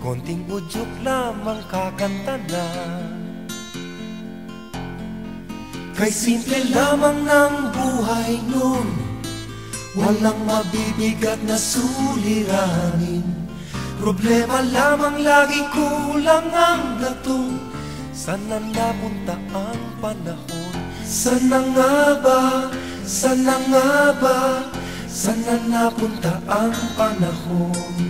Konting udyok lamang kakanta na. Kay simple lamang ng buhay nun Walang mabibigat na suliranin. Problema lamang lagi kulang ang gatong Sana napunta ang panahon? Sana nga ba, sana nga ba? Sana napunta ang panahon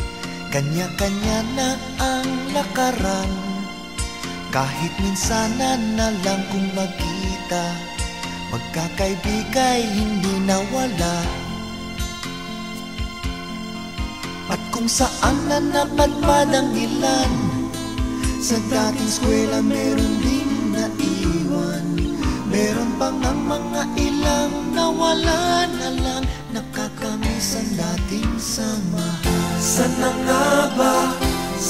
Kanya-kanya na ang lakaran Kahit minsanan na lang kung magkita Magkakaibigay hindi nawala. At kung saan na napadpad ang ilan Sa dating eskwela meron din naiwan. Meron pang ang mga ilang nawala na lang Nakakamiss ang dating samahan. Sana nga